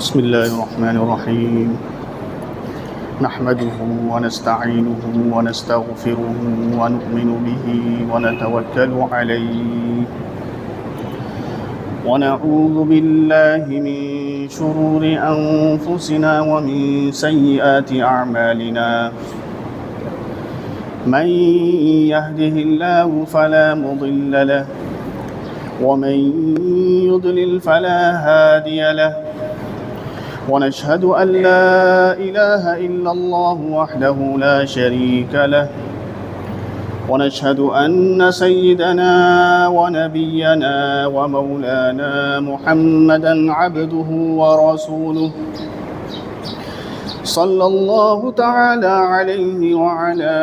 بسم الله الرحمن الرحيم. نحمده ونستعينه ونستغفره ونؤمن به ونتوكل عليه. ونعوذ بالله من شرور أنفسنا ومن سيئات أعمالنا. من يهده الله فلا مضل له ومن يضلل فلا هادي له ونشهد أن لا إله إلا الله وحده لا شريك له. ونشهد أن سيدنا ونبينا ومولانا محمدا عبده ورسوله صلى الله تعالى عليه وعلى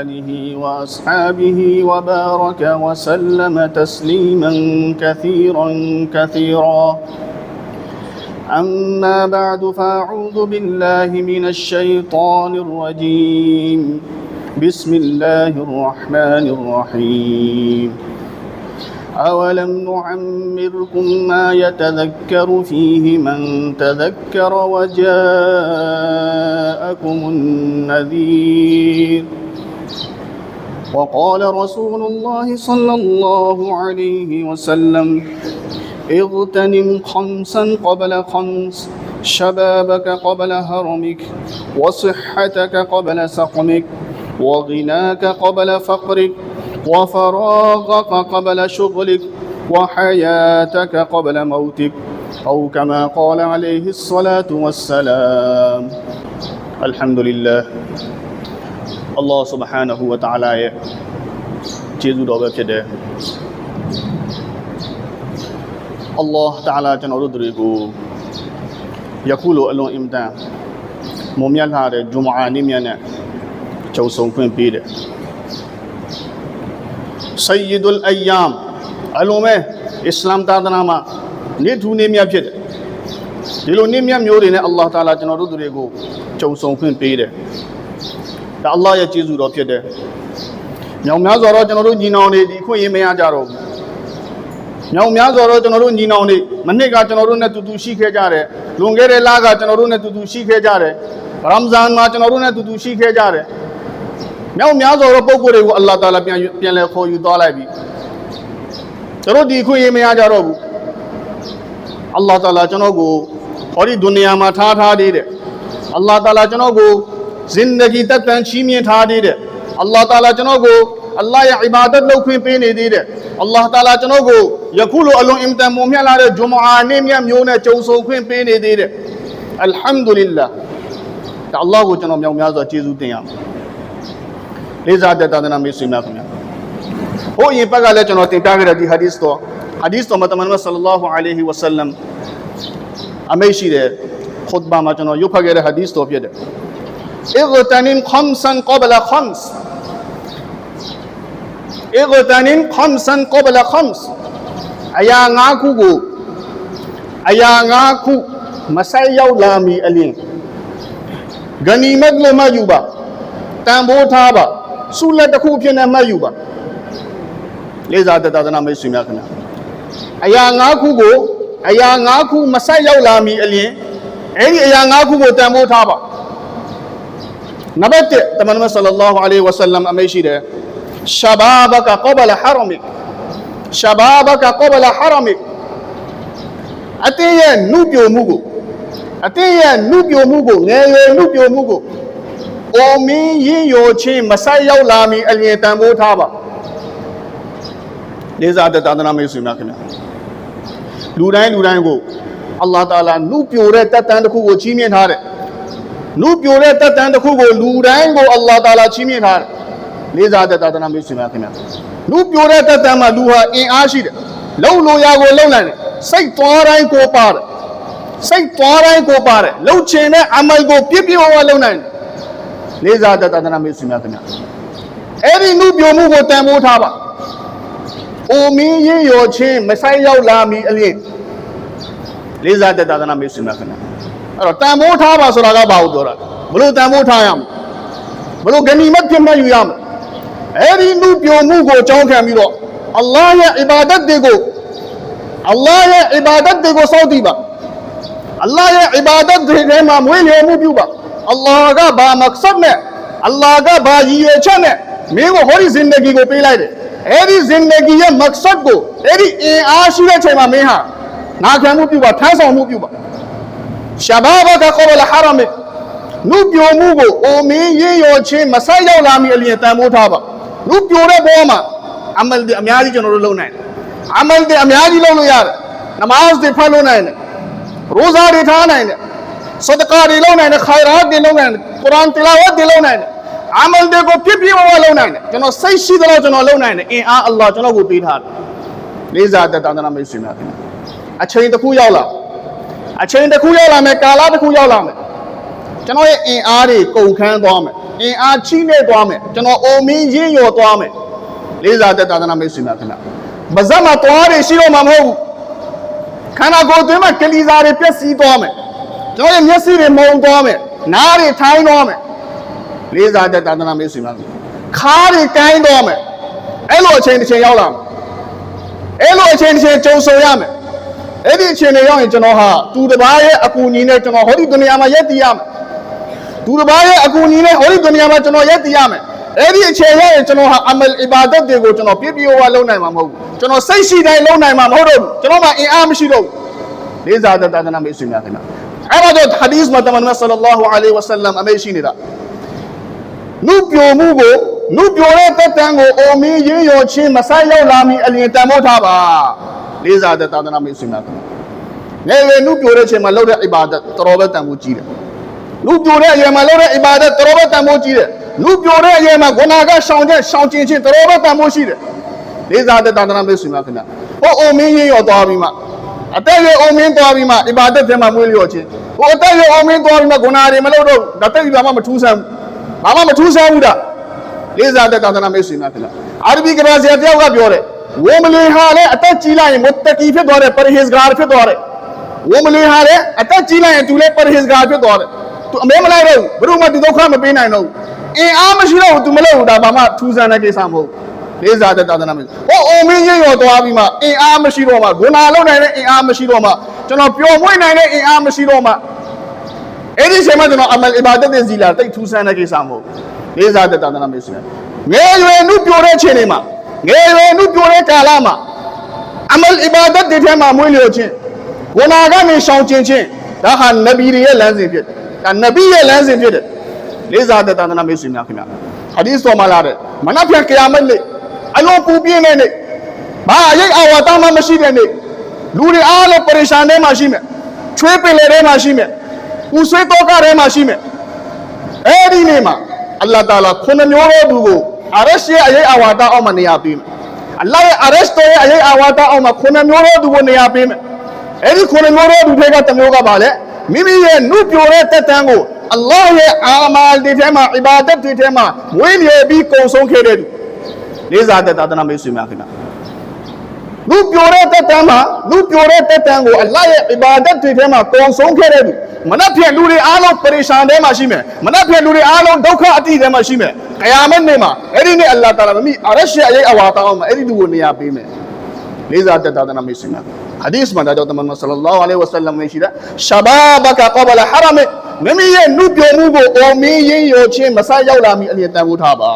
آله وأصحابه وبارك وسلم تسليما كثيرا كثيرا. أما بعد فأعوذ بالله من الشيطان الرجيم. بسم الله الرحمن الرحيم. أولم نعمركم ما يتذكر فيه من تذكر وجاءكم النذير وقال رسول الله صلى الله عليه وسلم اغتنم خمسا قبل خمس شبابك قبل هرمك وصحتك قبل سقمك وغناك قبل فقرك وفراغك قبل شغلك وحياتك قبل موتك أو كما قال عليه الصلاة والسلام الحمد لله الله سبحانه وتعالى ကျေးဇူးတော်ပဲဖြစ်တယ် Allah Ta'ala ကျွန်တော်တို့တွေကိုယခုလိုအလွန်အင်မတန်မုံမြတ်လာတဲ့ဂျုမအာနေ့မြတ်နဲ့ကြုံဆုံခွင့်ပေးတယ် Sayyidul Ayyam အလုံးမဲ့အစ္စလာမ်သာသနာမှာနေ့ထူးနေ့မြတ်ဖြစ်တယ်ဒီလိုနေ့မြတ်မျိုးတွေနဲ့ Allah Ta'ala ကျွန်တော်တို့တွေကိုကြုံဆုံခွင့်ပေးတယ်ဒါ Allah ရဲ့ကျေးဇူးတော်ဖြစ်တယ်မြောင်များစွာတော့ကျွန်တော်တို့ညီနောင်တွေဒီခွင့်ရမရကြတော့ဘူး မြောင်များစွာတော့ကျွန်တော်တို့ညီနောင်တွေမနှစ်ကကျွန်တော်တို့နဲ့တူတူရှိခဲ့ကြတယ်လွန်ခဲ့တဲ့လကကျွန်တော်တို့နဲ့တူတူရှိခဲ့ကြတယ်ရမ်ဇန်မှာကျွန်တော်တို့နဲ့တူတူရှိခဲ့ကြတယ်မြောင်များစွာသောပုံကိုယ်တွေကိုအလ္လာဟ်တာလာပြန်ပြန်လဲခေါ်ယူသွားလိုက်ပြီကျွန်တော်ဒီခွင့်ရမရကြတော့ဘူးအလ္လာဟ်တာလာကျွန်တော်ကိုဟောဒီဒုနီယာမှာထားထားသေးတယ်အလ္လာဟ်တာလာကျွန်တော်ကိုဇင်ဒဂီတက်တန်ချီးမြှင့်ထားသေးတယ်အလ္လာဟ်တာလာကျွန်တော်ကို အလ္လာဟ်ရဲ့အီဘာဒတ်လုပ်ခွင့်ပေးနေသေးတယ်အလ္လာဟ်တာလာကျွန်တော်ကိုယခုလိုအလွန်အင်တန်မွန်မြတ်လာတဲ့ဂျုမအာနေ့မြတ်မျိုးနဲ့ကြုံဆုံခွင့်ပေးနေသေးတယ်အလ်ဟမ်ဒူလ illah ဒါအလ္လာဟ်ကိုကျွန်တော်မြောက်များစွာကျေးဇူးတင်ရမယ်လေးစားတဲ့တာသနာမေးဆွေးများခင်ဗျာဟိုအရင်ဘက်ကလည်းကျွန်တော်တင်ပြခဲ့တဲ့ဒီဟာဒီသ်တော်ဟာဒီသ်တော်မတမန်မဆလ္လာဟူအလိုင်ဟီဝဆလမ်အမိတ်ရှိတဲ့ခွတ်ဘာမှာကျွန်တော်ရုပ်ဖတ်ခဲ့တဲ့ဟာဒီသ်တော်ဖြစ်တယ် اغتنم خمسا قبل خمس အေဂိုတနင်ခမ်ဆန်ကောဘလခမ်စ်အရာ၅ခုကိုအရာ၅ခုမဆက်ရောက်လာမီအလင်းဂနီမတ်လို့မှတ်ယူပါတန်ဖိုးထားပါဆုလက်တစ်ခုဖြစ်နေမှတ်ယူပါလေးစားတသနာမိတ်ဆွေများခင်ဗျာအရာ၅ခုကိုအရာ၅ခုမဆက်ရောက်လာမီအလင်းအဲ့ဒီအရာ၅ခုကိုတန်ဖိုးထားပါနံပါတ်1တမန်တော်ဆလ္လာလဟူအလိုင်းဝါဆလမ်အမိတ်ရှိတယ် ရှာဘာဘကကဘလဟရမစ် شبابك قبل حرمك အတင်းရဲ့နှုတ်ပြိုမှုကိုအတင်းရဲ့နှုတ်ပြိုမှုကိုငယ်ရွယ်နှုတ်ပြိုမှုကိုအော်မင်းရင်ရောချင်းမဆိုင်ရောက်လာမီအလျင်တန်ဖိုးထားပါလေးစားတဲ့သာသနာမေဆွေများခင်ဗျာလူတိုင်းလူတိုင်းကိုအလ္လာဟ်တာလာနှုတ်ပြိုတဲ့တက်တန်တစ်ခုကိုချီးမြှင့်ထားတယ်နှုတ်ပြိုတဲ့တက်တန်တစ်ခုကိုလူတိုင်းကိုအလ္လာဟ်တာလာချီးမြှင့်ထားတယ် လေးစားတဲ့သာသနာမေဆွေများခင်ဗျာလူပြိုတဲ့တက်တန်မှာလူဟာအင်အားရှိတယ်လုံလို့ရကိုလုံနိုင်တယ်စိတ်သွားတိုင်းကိုပါတယ်စိတ်သွားတိုင်းကိုပါတယ်လှုပ်ချင်တဲ့အမိုက်ကိုပြစ်ပြဝဝလုံနိုင်တယ်လေးစားတဲ့သာသနာမေဆွေများခင်ဗျာအဲ့ဒီလူပြိုမှုကိုတန်ဖိုးထားပါအိုမင်းရင်ရောချင်းမဆိုင်ရောက်လာမီအလင်းလေးစားတဲ့သာသနာမေဆွေများခင်ဗျာအဲ့တော့တန်ဖိုးထားပါဆိုတာကဘာကိုပြောတာဘလို့တန်ဖိုးထားရမလဲဘလို့ဂနီမတ်ဖြစ်မှတ်ယူရမလဲ အဲ့ဒီလူပြိုမှုကိုအကြောင်းခံပြီးတော့အလ္လာဟ်ရဲ့အီဘာဒတ်တွေကိုအလ္လာဟ်ရဲ့အီဘာဒတ်တွေကိုစောင့်တည်ပါအလ္လာဟ်ရဲ့အီဘာဒတ်တွေထဲမှာမွေးလျော်မှုပြုပါအလ္လာဟ်ကဘာမက်ဆတ်နဲ့အလ္လာဟ်ကဘာရည်ရွယ်ချက်နဲ့မင်းကိုဟောဒီဇင်ဒဂီကိုပေးလိုက်တယ်အဲ့ဒီဇင်ဒဂီရဲ့မက်ဆတ်ကိုအဲ့ဒီအင်အားရှိတဲ့ချိန်မှာမင်းဟာနာခံမှုပြုပါထမ်းဆောင်မှုပြုပါရှာဘာဘကကောဘလဟာရမနုပြိုမှုကိုအိုမင်းရင်းရောချင်းမဆိုင်ရောက်လာမီအလျင်တန်ဖိုးထားပါ နုပြိုတဲ့ဘောမှာအမလ်တွေအများကြီးကျွန်တော်တို့လုပ်နိုင်တယ်အမလ်တွေအများကြီးလုပ်လို့ရတယ်နမတ်တွေဖတ်လို့နိုင်တယ်ရိုဇာတွေထားနိုင်တယ်ဆဒကာတွေလုပ်နိုင်တယ်ခိုင်ရာတွေလုပ်နိုင်တယ်ကုရ်အာန်တီလာဝတ်တွေလုပ်နိုင်တယ်အမလ်တွေကိုပြည့်ပြည့်ဝဝလုပ်နိုင်တယ်ကျွန်တော်စိတ်ရှိသလောက်ကျွန်တော်လုပ်နိုင်တယ်အင်အားအလ္လာဟ်ကျွန်တော်ကိုပေးထားတယ်လေးစားတဲ့တာသနာမိတ်ဆွေများခင်ဗျာအချိန်တစ်ခုရောက်လာအချိန်တစ်ခုရောက်လာမယ်ကာလတစ်ခုရောက်လာမယ်ကျွန်တော်ရဲ့အင်အားတွေကုန်ခန်းသွားမယ် အင်အားချိနေသွားမယ်ကျွန်တော်အိုမင်းရင်းရော်သွားမယ်လေးစားတဲ့သာသနာမိတ်ဆွေများခင်ဗျဗဇက်မှာသွားတွေရှိတော့မှာမဟုတ်ဘူးခန္ဓာကိုယ်အတွင်းမှာကလီစာတွေပျက်စီးသွားမယ်ကျွန်တော်ရဲ့မျက်စိတွေမုံသွားမယ်နားတွေထိုင်းသွားမယ်လေးစားတဲ့သာသနာမိတ်ဆွေများခင်ဗျခါးတွေကိုင်းသွားမယ်အဲ့လိုအချိန်တစ်ချိန်ရောက်လာမယ်အဲ့လိုအချိန်တစ်ချိန်ကြုံဆုံရမယ်အဲ့ဒီအချိန်တွေရောက်ရင်ကျွန်တော်ဟာသူတစ်ပါးရဲ့အကူအညီနဲ့ကျွန်တော်ဟောဒီဒုနီယာမှာရက်တည်ရမယ် သူတစ်ပါးရဲ့အကူအညီနဲ့ဟောဒီဒုနီယာမှာကျွန်တော်ရက်တည်ရမယ်အဲ့ဒီအခြေရရင်ကျွန်တော်ဟာအမလ်အီဘာဒတ်တွေကိုကျွန်တော်ပြည့်ပြည့်ဝဝလုပ်နိုင်မှာမဟုတ်ဘူးကျွန်တော်စိတ်ရှိတိုင်းလုပ်နိုင်မှာမဟုတ်တော့ဘူးကျွန်တော်မှအင်အားမရှိတော့ဘူးလေးစားတဲ့တာသနာမိတ်ဆွေများခင်ဗျအဲ့တော့ဟာဒီစ်မှာတမန်တော်ဆလ္လာလာဟူအလိုင်းဝဆလမ်အမေရှိနေတာနုပြိုမှုကိုနုပြိုတဲ့တက်တန်ကိုအိုမီရင်းရောချင်းမဆိုင်ရောက်လာမီအလျင်တန်မို့ထားပါလေးစားတဲ့တာသနာမိတ်ဆွေများခင်ဗျငယ်ငယ်နုပြိုတဲ့အချိန်မှာလုပ်တဲ့အီဘာဒတ်တော်ပဲတန်ဖို့ကြီးတယ် လူပြိုတဲ့အရာမှာလုပ်တဲ့အီဘာဒတ်တော်ပဲတန်ဖိုးကြီးတယ်လူပြိုတဲ့အရာမှာဂုဏကရှောင်တဲ့ရှောင်ကျင်ခြင်းတော်ပဲတန်ဖိုးရှိတယ်လေးစားတဲ့တာသနာမေ့ဆွေများခင်ဗျဟိုအိုမင်းရင်ရောသွားပြီးမှအသက်ရွယ်အိုမင်းသွားပြီးမှအီဘာဒတ်ထဲမှာမွေးလျော်ခြင်းဟိုအသက်ရွယ်အိုမင်းသွားပြီးမှဂုဏတွေမလုပ်တော့ဘူးဒါတက်ပြီးဘာမှမထူးဆန်းဘူးဘာမှမထူးဆန်းဘူးဒါလေးစားတဲ့တာသနာမေ့ဆွေများခင်ဗျအာရဘီကဘာဆရာတယောက်ကပြောတယ်ဝိမလီဟာလည်းအသက်ကြီးလိုက်ရင်မုတကီဖြစ်သွားတယ်ပရဟစ်ဂါဖြစ်သွားတယ်ဝမလီဟာလည်းအသက်ကြီးလိုက်ရင်သူလည်းပရဟစ်ဂါဖြစ်သွားတယ် သူအမဲမလိုက်တော့ဘူးဘယ်သူမှဒီဒုက္ခမပေးနိုင်တော့ဘူးအင်အားမရှိတော့ဘူးသူမလုပ်ဘူးဒါဘာမှထူးဆန်းတဲ့ကိစ္စမဟုတ်ဘူးလေးစားတဲ့သာသနာ့မျိုးဟောအုံမင်းရရောသွားပြီးမှအင်အားမရှိတော့မှဂုဏလုံးနိုင်တဲ့အင်အားမရှိတော့မှကျွန်တော်ပျော်မွေ့နိုင်တဲ့အင်အားမရှိတော့မှအဲ့ဒီချိန်မှာကျွန်တော်အမလ်အီဘာဒတ်တဲ့ဇီလာတိတ်ထူးဆန်းတဲ့ကိစ္စမဟုတ်ဘူးလေးစားတဲ့သာသနာ့မျိုးဆိုရင်ငယ်ရွယ်နှုတ်ပြိုတဲ့ချိန်တွေမှာငယ်ရွယ်နှုတ်ပြိုတဲ့ကာလမှာအမလ်အီဘာဒတ်တွေထဲမှာမွေးလျော်ခြင်းဝနာကနေရှောင်ကျင်ခြင်းဒါဟာနဗီတွေရဲ့လမ်းစဉ်ဖြစ်တယ် ဒါနဗီရဲ့လမ်းစဉ်ဖြစ်တယ်လေးစားတဲ့သာသနာမိတ်ဆွေများခင်ဗျာဟာဒီစ်တော်မှာလာတဲ့မနက်ဖြန်ကယာမတ်နေ့အလုံးပူပြင်းတဲ့နေ့ဘာအရေးအဝါတမှမရှိတဲ့နေ့လူတွေအားလုံးပရိရှာန်ထဲမှာရှိမယ်ချွေးပင်လေထဲမှာရှိမယ်ပူဆွေးတော့ကထဲမှာရှိမယ်အဲ့ဒီနေ့မှာအလ္လာဟ်တာလာခုနှစ်မျိုးသောသူကိုအရရှိရဲ့အရေးအဝါတအောက်မှာနေရာပေးမယ်အလ္လာဟ်ရဲ့ arrest တော်ရဲ့အရေးအာဝါဒအောင်မှာခုနှစ်မျိုးသောသူကိုနေရာပေးမယ်အဲ့ဒီခုနှစ်မျိုးသောသူတွေကတစ်မျိုးကပါလေ မိမိရဲ့နှုတ်ပြိုတဲ့တက်တန်းကိုအလ္လာဟ်ရဲ့အာမာလ်တွေထဲမှာအီဘာဒတ်တွေထဲမှာမွေးမြဲပြီးကုံဆုံးခဲ့တဲ့သူလေးစားတဲ့သာသနာမိတ်ဆွေများခင်ဗျာလူပြိုတဲ့တက်တန်းမှာလူပြိုတဲ့တက်တန်းကိုအလ္လာဟ်ရဲ့အီဘာဒတ်တွေထဲမှာကုံဆုံးခဲ့တဲ့သူမနက်ဖြန်လူတွေအားလုံးပရိရှာန်ထဲမှာရှိမယ်မနက်ဖြန်လူတွေအားလုံးဒုက္ခအတိထဲမှာရှိမယ်ကယာမတ်နေ့မှာအဲ့ဒီနေ့အလ္လာဟ်တာလာမမိအရရှိအရေးအဝါတောင်းမှာအဲ့ဒီသူကိုနေရာပေးမယ်လေးစားတဲ့သာသနာမိတ်ဆွေများဟာဒီ စ်မှာဒါကြောင့်တမန်တော်ဆလ္လာလာဟ်အလိုင်းဝဆလမ်နဲ့ရှိတဲ့ရှာဘာဘကကဘလဟရမမိမိရဲ့နှုတ်ပြမှုကိုအော်မင်းရင်းရောချင်းမဆရောက်လာမီအလျက်တန်ဖို့ထားပါ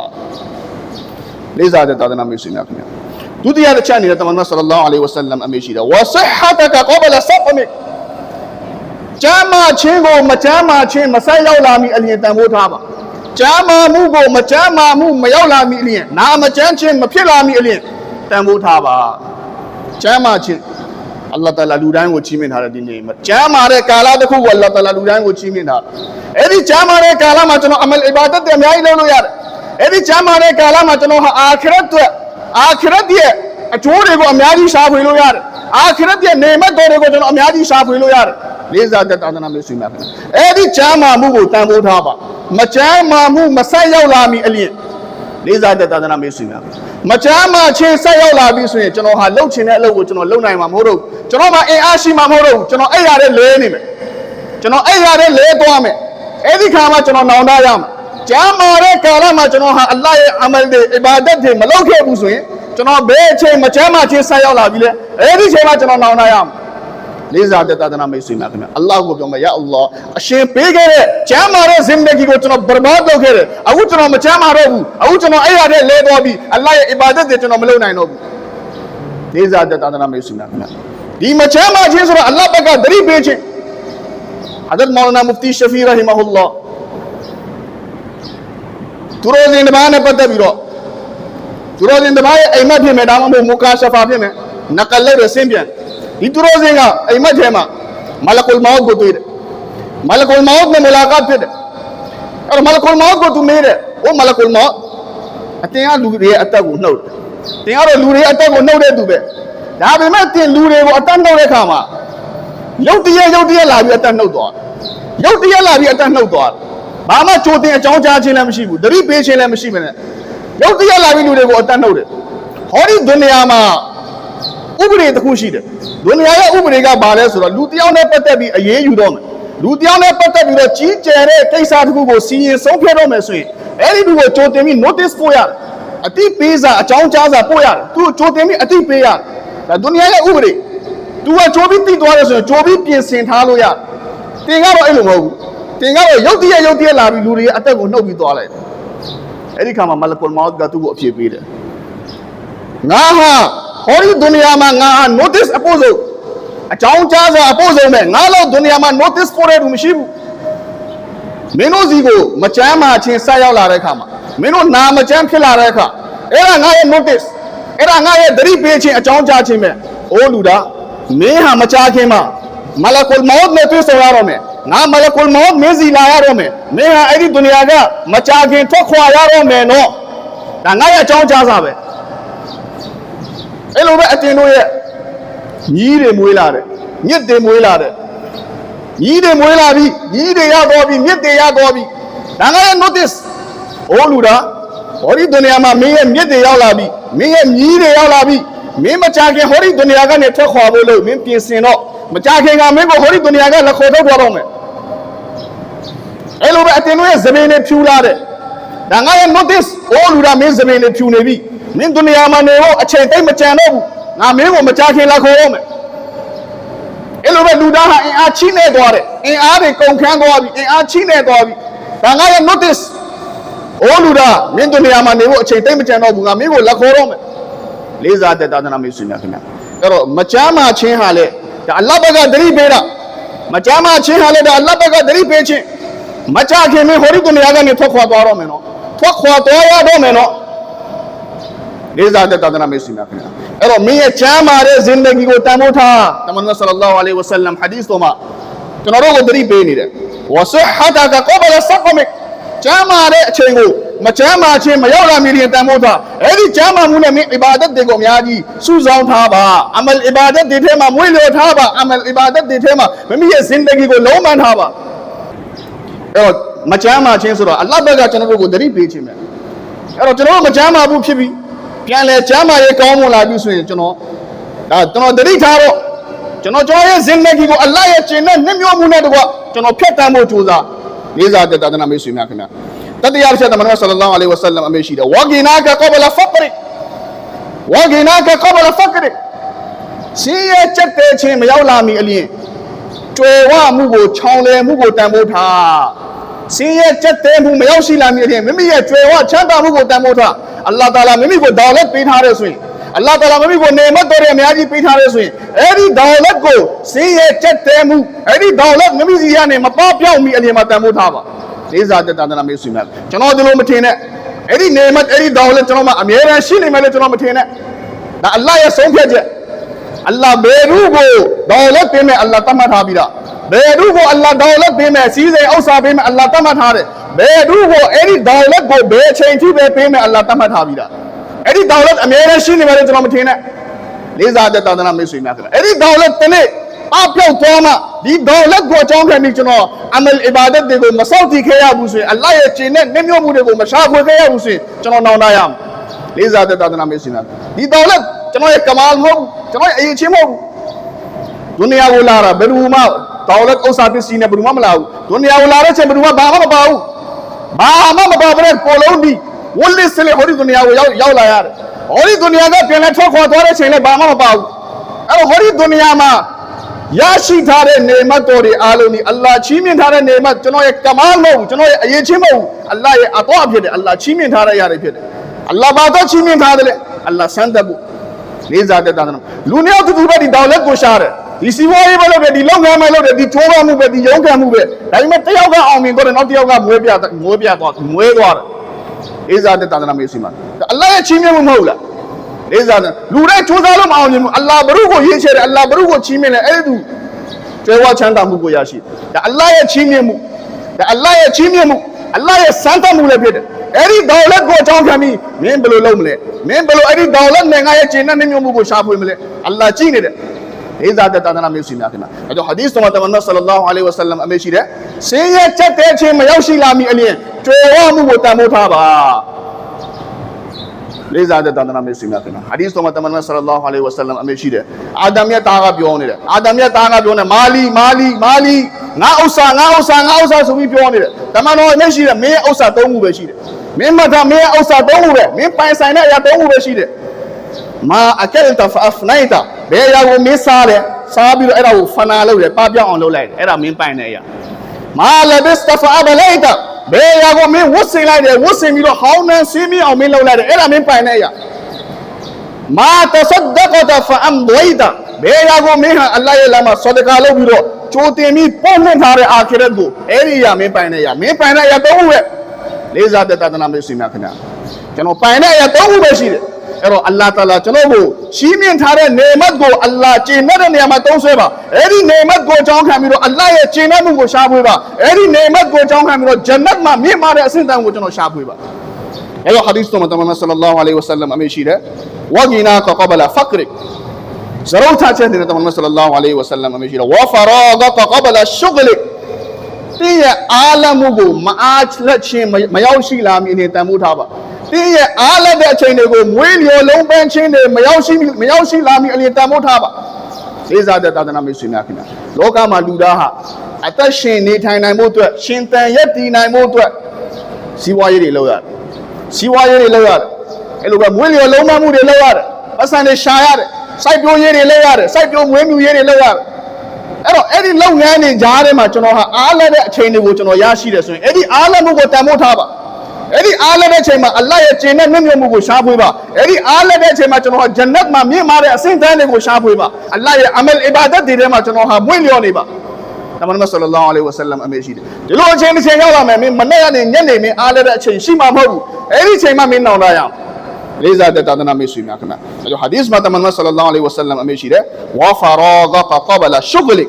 လေးစားတဲ့သာသနာမိတ်ဆွေများခင်ဗျာဒုတိယတစ်ချက်နေတဲ့တမန်တော်ဆလ္လာလာဟ်အလိုင်းဝဆလမ်အမေရှိတဲ့ဝဆဟတကကဘလဆဖမီကျမ်းမာခြင်းကိုမကျမ်းမာခြင်းမဆက်ရောက်လာမီအလျင်တန်ဖိုးထားပါကျမ်းမာမှုကိုမကျမ်းမာမှုမရောက်လာမီအလျင်နာမကျမ်းခြင်းမဖြစ်လာမီအလျင်တန်ဖိုးထားပါကျမ်းမာခြင်း အလ္လာဟ်တအာလာလူတိုင်းကိုချီးမြှင့်ထားတဲ့ဒီနေ့မှာကျမ်းမာတဲ့ကာလတစ်ခုကိုအလ္လာဟ်တအာလာလူတိုင်းကိုချီးမြှင့်ထားတယ်အဲ့ဒီကျမ်းမာတဲ့ကာလမှာကျွန်တော်အမလ်အီဘာဒတ်တွေအများကြီးလုပ်လို့ရတယ်အဲ့ဒီကျမ်းမာတဲ့ကာလမှာကျွန်တော်ဟာအာခရတ်အတွက်အာခရတ်ရဲ့အကျိုးတွေကိုအများကြီးရှာဖွေလို့ရတယ်အာခရတ်ရဲ့နေမတ်တော်တွေကိုကျွန်တော်အများကြီးရှာဖွေလို့ရတယ်လေးစားတဲ့သာသနာမျိုးဆွေးများခင်ဗျအဲ့ဒီကျမ်းမာမှုကိုတန်ဖိုးထားပါမကျမ်းမာမှုမဆက်ရောက်လာမီအလျင်လေးစားတဲ့သာသနာမျိုးဆွေးများမချမ်းမာချင်းဆက်ရောက်လာပြီဆိုရင်ကျွန်တော်ဟာလှုပ်ချင်တဲ့အလုပ်ကိုကျွန်တော်လုပ်နိုင်မှာမဟုတ်တော့ဘူး ကျွန်တော်မှအင်အားရှိမှာမဟုတ်တော့ဘူးကျွန်တော်အဲ့ရတဲ့လဲနေမယ်ကျွန်တော်အဲ့ရတဲ့လဲသွားမယ်အဲ့ဒီခါမှာကျွန်တော်နောင်တရမယ်ကျမ်းမာတဲ့ကာလမှာကျွန်တော်ဟာအလ္လာဟ်ရဲ့အမလ်တွေအီဘာဒတ်တွေမလုပ်ခဲ့ဘူးဆိုရင်ကျွန်တော်ဘယ်အချိန်မချမ်းမာချင်းဆက်ရောက်လာပြီလဲအဲ့ဒီအချိန်မှာကျွန်တော်နောင်တရမယ်လေးစားတဲ့သာသနာမိတ်ဆွေများခင်ဗျာအလ္လာဟ်ကိုပြောမယ်ယာအလ္လာဟ်အရှင်ပေးခဲ့တဲ့ကျမ်းမာတဲ့ဇင်ဒဂီကိုကျွန်တော်ဘရဘတ်လုပ်ခဲ့တယ်အခုကျွန်တော်မကျမ်းမာတော့ဘူးအခုကျွန်တော်အဲ့ရတဲ့လဲသွားပြီအလ္လာဟ်ရဲ့အီဘာဒတ်တွေကျွန်တော်မလုပ်နိုင်တော့ဘူးလေးစားတဲ့သာသနာမိတ်ဆွေများခင်ဗျာ ဒီမချမ်းမခြင်းဆိုတာအလ္လာဟ်ဘက်ကသတိပေးခြင်းဟာဒတ်မောလနာမူဖတီရှဖီရာဟီမဟူလာသူတို့ရှင်တပါးနဲ့ပတ်သက်ပြီးတော့သူတို့ရှင်တပါးရဲ့အိမ်မက်ဖြစ်မယ်ဒါမှမဟုတ်မူကာရှဖာဖြစ်မယ်နကလက်ရဆင်းပြန်ဒီသူတို့ရှင်ကအိမ်မက်ထဲမှာမလကုလ်မောက်ကိုတွေ့တယ်မလကုလ်မောက်နဲ့မူလာကတ်ဖြစ်တယ်အဲ့တော့မလကုလ်မောက်ကိုသူမေးတယ်ဟိုမလကုလ်မောက်အတင်းကလူတွေရဲ့အသက်ကိုနှုတ်တယ်တင်ကတော့လူတွေရဲ့အသက်ကိုနှုတ်တဲ့သူပဲ ဒါပေမဲ့တင်လူတွေကိုအသက်နှုတ်တဲ့ခါမှာရုတ်တရက်ရုတ်တရက်လာပြီးအသက်နှုတ်သွားတယ်ရုတ်တရက်လာပြီးအသက်နှုတ်သွားတယ်ဘာမှကြိုတင်အကြောင်းကြားခြင်းလည်းမရှိဘူးသတိပေးခြင်းလည်းမရှိမနဲ့ရုတ်တရက်လာပြီးလူတွေကိုအသက်နှုတ်တယ်ဟောဒီဒုနီယာမှာဥပဒေတစ်ခုရှိတယ်ဒုနီယာရဲ့ဥပဒေကဘာလဲဆိုတော့လူတစ်ယောက်နဲ့ပတ်သက်ပြီးအရေးယူတော့မယ်လူတစ်ယောက်နဲ့ပတ်သက်ပြီးတော့ကြီးကျယ်တဲ့ကိစ္စတစ်ခုကိုစီရင်ဆုံးဖြတ်တော့မယ်ဆိုရင်အဲ့ဒီလူကိုကြိုတင်ပြီး notice ပို့ရတယ်အတိပေးစာအကြောင်းကြားစာပို့ရတယ်သူ့ကိုကြိုတင်ပြီးအတိပေးရတယ် ဒါဒုနီယာရဲ့ဥပဒေ तू ကကြိုပြီးတိသွားတယ်ဆိုရင်ကြိုပြီးပြင်ဆင်ထားလို့ရတယ်တင်ကတော့အဲ့လိုမဟုတ်ဘူးတင်ကတော့ရုတ်တရက်ရုတ်တရက်လာပြီးလူတွေရဲ့အသက်ကိုနှုတ်ပြီးသွားလိုက်တယ်အဲ့ဒီခါမှာမလကုလ်မောတ်ကသူ့ကိုအဖြေပေးတယ်ငါဟာဟောဒီဒုနီယာမှာငါဟာ notice အပို့ဆုံးအကြောင်းကြားစာအပို့ဆုံးပဲငါတော့ဒုနီယာမှာ notice ပို့တဲ့လူမရှိဘူးမင်းတို့စီကိုမကြမ်းမာချင်းဆက်ရောက်လာတဲ့ခါမှာမင်းတို့နာမကြမ်းဖြစ်လာတဲ့အခါအဲ့ဒါငါရဲ့ notice အဲ့ဒါငါရဲ့သတိပေးခြင်းအကြောင်းကြားခြင်းပဲအိုးလူသားမင်းဟာမကြားခင်မှာမလကုလ်မောတ်နဲ့တွေ့ဆုံရတော့မယ်ငါမလကုလ်မောတ်မင်းစီလာရတော့မယ်မင်းဟာအဲ့ဒီဒုနီယာကမကြားခင်ထွက်ခွာရတော့မယ်နော်ဒါငါရဲ့အကြောင်းကြားစာပဲအဲ့လိုပဲအတင်တို့ရဲ့ညီးတွေမွေးလာတယ်မြစ်တွေမွေးလာတယ်ညီးတွေမွေးလာပြီညီးတွေရတော့ပြီမြစ်တွေရတော့ပြီဒါငါရဲ့ notice အိုးလူသား ဟောဒီဒုနီယာမှာမင်းရဲ့မြစ်တွေရောက်လာပြီမင်းရဲ့ညီးတွေရောက်လာပြီမင်းမကြခင်ဟောဒီဒုနီယာကနေထွက်ခွာဖို့လို့မင်းပြင်ဆင်တော့မကြခင်ကမင်းကိုဟောဒီဒုနီယာကလက်ခေါ်ထုတ်သွားတော့မယ်အဲ့လိုပဲအတင်တို့ရဲ့ဇမင်းနဲ့ဖြူလာတဲ့ဒါငါရဲ့ notice အိုးလူသားမင်းဇမင်းနဲ့ဖြူနေပြီမင်းဒုနီယာမှာနေဖို့အချိန်တိတ်မကြံတော့ဘူးငါမင်းကိုမကြခင်လက်ခေါ်တော့မယ်အဲ့လိုပဲလူသားဟာအင်အားချိနေသွားတယ်အင်အားတွေကုန်ခန်းသွားပြီအင်အားချိနေသွားပြီဒါငါရဲ့ notice အိုးလူသားမင်းတို့နေရာမှာနေဖို့အချိန်တိတ်မကြံတော့ဘူးငါမင်းကိုလက်ခေါ်တော့မယ်လေးစားတဲ့သာသနာမိတ်ဆွေများခင်ဗျအဲ့တော့မကြမ်းမာခြင်းဟာလေဒါအလ္လာဟ်ဘက်ကသတိပေးတာမကြမ်းမာခြင်းဟာလေဒါအလ္လာဟ်ဘက်ကသတိပေးခြင်းမကြခင်မင်းဟောဒီတို့နေရာကနေထွက်ခွာသွားတော့မယ်နော်ထွက်ခွာသွားရတော့မယ်နော်လေးစားတဲ့သာသနာမိတ်ဆွေများခင်ဗျအဲ့တော့မင်းရဲ့ချမ်းမာတဲ့ဇင်ဒဂီကိုတန်ဖိုးထားတမန်တော်ဆလ္လာလာဟ်အလိုင်းဝဆလမ်ဟာဒီသ်တော်မှာကျွန်တော်တို့ကိုသတိပေးနေတယ်ဝဆဟတာကကောဘလဆကမစ် ချမ်းမာတဲ့အချိန်ကိုမချမ်းမာခြင်းမရောက်လာမီရင်တန်ဖိုးထားအဲ့ဒီချမ်းမာမှုနဲ့မင်းအီဘာဒတ်တွေကိုအများကြီးစုဆောင်းထားပါအမလ်အီဘာဒတ်တွေထဲမှာမွေးလျော်ထားပါအမလ်အီဘာဒတ်တွေထဲမှာမမီရဲ့ဇင်ဒဂီကိုလုံးမထားပါအဲ့တော့မချမ်းမာခြင်းဆိုတော့အလ္လာဟ်ဘက်ကကျွန်တော်တို့ကိုသတိပေးခြင်းပဲအဲ့တော့ကျွန်တော်တို့မချမ်းမာဘူးဖြစ်ပြီးပြန်လဲချမ်းမာရေးကောင်းမွန်လာပြီဆိုရင်ကျွန်တော်ဒါကျွန်တော်သတိထားတော့ကျွန်တော်ကျွန်တော်ရဲ့ဇင်ဒဂီကိုအလ္လာဟ်ရဲ့ကျင့်တဲ့နှမျောမှုနဲ့တကွကျွန်တော်ဖျက်တမ်းဖို့ကြိုးစား လေးစားတဲ့တာသနာမိတ်ဆွေများခင်ဗျာတတိယချက်တမန်တော်ဆလ္လာလာဟ်အလိုင်းဝဆလမ်အမေရှိတယ်ဝါဂီနာကကဘလဖကရဝါဂီနာကကဘလဖကရစီးရဲ့ချက်တဲ့ချင်းမရောက်လာမီအလျင်ကျွယ်ဝမှုကိုခြောင်လည်မှုကိုတန်ဖိုးထားစင်းရဲ့ချက်တဲ့မှုမရောက်ရှိလာမီအလျင်မိမိရဲ့ကျွယ်ဝချမ်းသာမှုကိုတန်ဖိုးထားအလ္လာဟ်တာလာမိမိကိုဒေါ်လက်ပေးထားတဲ့ဆိုရင် အလ္လာဟ်တာလာမိမိကိုနေမတ်တော်တွေအများကြီးပေးထားတဲ့ဆိုရင်အဲ့ဒီဒေါ်လက်ကိုစင်းရဲ့ချက်တဲ့မှုအဲ့ဒီဒေါ်လက်မိမိစီကနေမပပြောက်မီအလျင်မှာတန်ဖိုးထားပါလေးစားတဲ့တာသနာမေးဆွေများကျွန်တော်ဒီလိုမထင်နဲ့အဲ့ဒီနေမတ်အဲ့ဒီဒေါ်လက်ကျွန်တော်မှအမြဲတမ်းရှိနေမယ်လို့ကျွန်တော်မထင်နဲ့ဒါအလ္လာဟ်ရဲ့ဆုံးဖြတ်ချက်အလ္လာဟ်ဘယ်သူကိုဒေါ်လက်ပေးမယ်အလ္လာဟ်တတ်မှတ်ထားပြီးတာဘယ်သူကိုအလ္လာဟ်ဒေါ်လက်ပေးမယ်စီးစိမ်ဥစ္စာပေးမယ်အလ္လာဟ်တတ်မှတ်ထားတယ်ဘယ်သူကိုအဲ့ဒီဒေါ်လက်ကိုဘယ်အချိန်ထိပဲပေးမယ်အလ္လာဟ်တတ်မှတ်ထားပြီးတာ အဲ့ဒီဒေါ်လက်အမြဲတမ်းရှိနေမယ်လို့ကျွန်တော်မထင်နဲ့လေးစားတဲ့တာသနာမေးဆွေများခင်ဗျအဲ့ဒီဒေါ်လက်တစ်နေ့အပြောက်သွားမှဒီဒေါ်လက်ကိုအကြောင်းခံပြီးကျွန်တော်အမလ်အီဘာဒတ်တွေကိုမစောင့်တည်ခဲ့ရဘူးဆိုရင်အလ္လာဟ်ရဲ့ကျင့်တဲ့နှမျောမှုတွေကိုမရှာဖွေခဲ့ရဘူးဆိုရင်ကျွန်တော်နောင်တရအောင်လေးစားတဲ့တာသနာမေးဆွေများဒီဒေါ်လက်ကျွန်တော်ရဲ့ကမာလ်မဟုတ်ဘူးကျွန်တော်ရဲ့အရေးချင်းမဟုတ်ဘူးဒုနီယာကိုလာတာဘယ်သူမှဒေါ်လက်ဥစ္စာပစ္စည်းနဲ့ဘယ်သူမှမလာဘူးဒုနီယာကိုလာတဲ့ချိန်ဘယ်သူမှဘာမှမပါဘူးဘာမှမပါဘဲကိုလုံးဒီ ဝလစ်စလေဟောဒီဒုနီယာကိုရောက်ရောက်လာရတယ်ဟောဒီဒုနီယာကပြန်လဲထွက်ခွာသွားတဲ့ချိန်လည်းဘာမှမပါဘူးအဲ့တော့ဟောဒီဒုနီယာမှာရရှိထားတဲ့နေမတ်တော်တွေအားလုံးဒီအလ္လာဟ်ချီးမြှင့်ထားတဲ့နေမတ်ကျွန်တော်ရဲ့ကမားမဟုတ်ဘူးကျွန်တော်ရဲ့အရေးချင်းမဟုတ်ဘူးအလ္လာဟ်ရဲ့အတော့ဖြစ်တယ်အလ္လာဟ်ချီးမြှင့်ထားတဲ့ຢာတွေဖြစ်တယ်အလ္လာဟ်ဘာတော့ချီးမြှင့်ထားတယ်လဲအလ္လာဟ်စံတတ်ဖို့လေးစားတဲ့တာသမလူနှစ်ယောက်တူတူပဲဒီတောင်လက်ကိုရှားတယ်ဒီစီဝါရေးပဲလုပ်တယ်ဒီလုပ်ငန်းပဲလုပ်တယ်ဒီထိုးရမှုပဲဒီရုံးခံမှုပဲဒါပေမဲ့တစ်ယောက်ကအောင်မြင်တော့တယ်နောက်တစ်ယောက်ကမွေးပြမွေးပြသွားမွေးသွားတယ် လေးစားတဲ့တာသမမေးစီမှာအလ္လာဟ်ရဲ့ချီးမြှင့်မှုမဟုတ်လားလေးစားတယ်လူတွေစူးစမ်းလို့မအောင်မြင်ဘူးအလ္လာဟ်ဘရုကိုရေးချယ်တယ်အလ္လာဟ်ဘရုကိုချီးမြှင့်တယ်အဲ့ဒီသူကျေဝါချမ်းသာမှုကိုရရှိတယ်ဒါအလ္လာဟ်ရဲ့ချီးမြှင့်မှုဒါအလ္လာဟ်ရဲ့ချီးမြှင့်မှုအလ္လာဟ်ရဲ့စံတတ်မှုလည်းဖြစ်တယ်အဲ့ဒီဒေါ်လက်ကိုအကြောင်းခံပြီးမင်းဘယ်လိုလုပ်မလဲမင်းဘယ်လိုအဲ့ဒီဒေါ်လက်နဲ့ငါရဲ့ကျင့်တဲ့နှမျိုးမှုကိုရှာဖွေမလဲအလ္လာဟ်ကြည့်နေတယ် လေးစားတဲ့တာသနာမျိုးစီများခင်ဗျာအဲ့တော့ဟာဒီသ်တော်မှာတမန်တော်ဆလလောလဟ်အလိုင်းဝါဆလမ်အမေရှိတယ်ဆင်းရဲချက်တဲ့အချိန်မရောက်ရှိလာမီအလျင်ကြွယ်ဝမှုကိုတန်ဖိုးထားပါလေးစားတဲ့တန်တနာမေးစီများခင်ဗျာဟာဒီစ်တော်မှာတမန်တော်ဆလလောလဟ်အလိုင်းဝါဆလမ်အမေရှိတယ်အာဒမ်ရဲ့သားကပြောနေတယ်အာဒမ်ရဲ့သားကပြောနေမာလီမာလီမာလီငါဥစ္စာငါဥစ္စာငါဥစ္စာဆိုပြီးပြောနေတယ်တမန်တော်အမေရှိတယ်မင်းရဲ့ဥစ္စာသုံးခုပဲရှိတယ်မင်းမထားမင်းရဲ့ဥစ္စာသုံးခုပဲမင်းပိုင်ဆိုင်တဲ့အရာသုံးခုပဲရှိတယ်မာအကယ်တဖအဖနိုင်တာ ဘယ်အရာကိုမင်းစားတယ်စားပြီးတော့အဲ့ဒါကိုဖနာလုပ်တယ်ပပပြောင်းအောင်လုပ်လိုက်တယ်အဲ့ဒါမင်းပိုင်တဲ့အရာမာလဘစ်တဖာဘလိုက်တာဘယ်ရာကိုမင်းဝတ်ဆင်လိုက်တယ်ဝတ်ဆင်ပြီးတော့ဟောင်းနှန်းစင်းမြအောင်မင်းလုပ်လိုက်တယ်အဲ့ဒါမင်းပိုင်တဲ့အရာမာတဆဒကတဖအမ်ဒွိတာဘယ်ရာကိုမင်းဟာအလ္လာဟ်ရဲ့လမ်းမှာဆဒကာလုပ်ပြီးတော့ကြိုတင်ပြီးပုံနှင်ထားတဲ့အာခိရတ်ကိုအဲ့ဒီအရာမင်းပိုင်တဲ့အရာမင်းပိုင်တဲ့အရာတော့ဟုတ်ရဲ့လေးစားတဲ့တသနာမျိုးစီများခင်ဗျာကျွန်တော်ပိုင်တဲ့အရာတော့ဟုတ်ပဲရှိတယ် အဲ့တော့အလ္လာဟ်တာလာကျွန်တော်ကိုရှင်းမြင်ထားတဲ့နေမတ်ကိုအလ္လာဟ်ကျင့်တဲ့နေရာမှာသုံးဆွဲပါအဲ့ဒီနေမတ်ကိုအကြောင်းခံပြီးတော့အလ္လာဟ်ရဲ့ကျင့်တဲ့မှုကိုရှားဖွေပါအဲ့ဒီနေမတ်ကိုအကြောင်းခံပြီးတော့ဂျန်နတ်မှာမြင့်မာတဲ့အဆင့်တန်းကိုကျွန်တော်ရှားဖွေပါအဲ့တော့ဟာဒီစ်တော်မှာတမန်တော်ဆလလောလဟ်အလိုင်းဝါဆလမ်အမေရှိတယ်ဝဂီနာကကဘလာဖကရစ်ဇရုတ်ထားချက်နေတဲ့တမန်တော်ဆလလောလဟ်အလိုင်းဝါဆလမ်အမေရှိတယ်ဝဖရာဂကကဘလာရှုဂလစ်တင်းရဲ့အာလမှုကိုမအားလက်ချင်းမရောက်ရှိလာမည်အနေတန်ဖိုးထားပါ တင်းရဲ့အားလက်တဲ့အချိန်တွေကိုမွေးလျော်လုံးပန်းချင်းတွေမရောက်ရှိမရောက်ရှိလာမည်အနေတန်ဖိုးထားပါလေးစားတဲ့သာသနာ့မိတ်ဆွေများခင်ဗျာလောကမှာလူသားဟာအသက်ရှင်နေထိုင်နိုင်ဖို့အတွက်ရှင်သန်ရက်တည်နိုင်ဖို့အတွက်စီးပွားရေးတွေလုပ်ရတယ်စီးပွားရေးတွေလုပ်ရတယ်အဲ့လိုပဲမွေးလျော်လုံးပန်းမှုတွေလုပ်ရတယ်ပတ်စံတွေရှာရတယ်စိုက်ပျိုးရေးတွေလုပ်ရတယ်စိုက်ပျိုးမွေးမြူရေးတွေလုပ်ရတယ်အဲ့တော့အဲ့ဒီလုပ်ငန်းတွေကြားထဲမှာကျွန်တော်ဟာအားလက်တဲ့အချိန်တွေကိုကျွန်တော်ရရှိတယ်ဆိုရင်အဲ့ဒီအားလက်မှုကိုတန်ဖိုးထားပါ အဲ့ဒီအားလက်တဲ့အချိန်မှာအလ္လာဟ်ရဲ့ကျင့်တဲ့မြင့်မြတ်မှုကိုရှားဖွေးပါအဲ့ဒီအားလက်တဲ့အချိန်မှာကျွန်တော်ဟာဂျန်နတ်မှာမြင့်မာတဲ့အဆင့်တန်းတွေကိုရှားဖွေးပါအလ္လာဟ်ရဲ့အမလ်အီဘာဒတ်တွေထဲမှာကျွန်တော်ဟာမွေ့လျော်နေပါတမန်တော်ဆလလောလဟ်အလိုင်းဝါဆလမ်အမေရှိတယ်ဒီလိုအချိန်တစ်ချိန်ရောက်လာမယ်မင်းမနေ့ကနေညနေမင်းအားလက်တဲ့အချိန်ရှိမှာမဟုတ်ဘူးအဲ့ဒီအချိန်မှာမင်းနောင်လာရအောင်လေးစားတဲ့တာသနာမေ့ဆွေများခင်ဗျာအဲကြောင့်ဟာဒီစ်မှာတမန်တော်ဆလလောလဟ်အလိုင်းဝါဆလမ်အမေရှိတယ်ဝါဖရာဂကကဘလာရှုဂလီ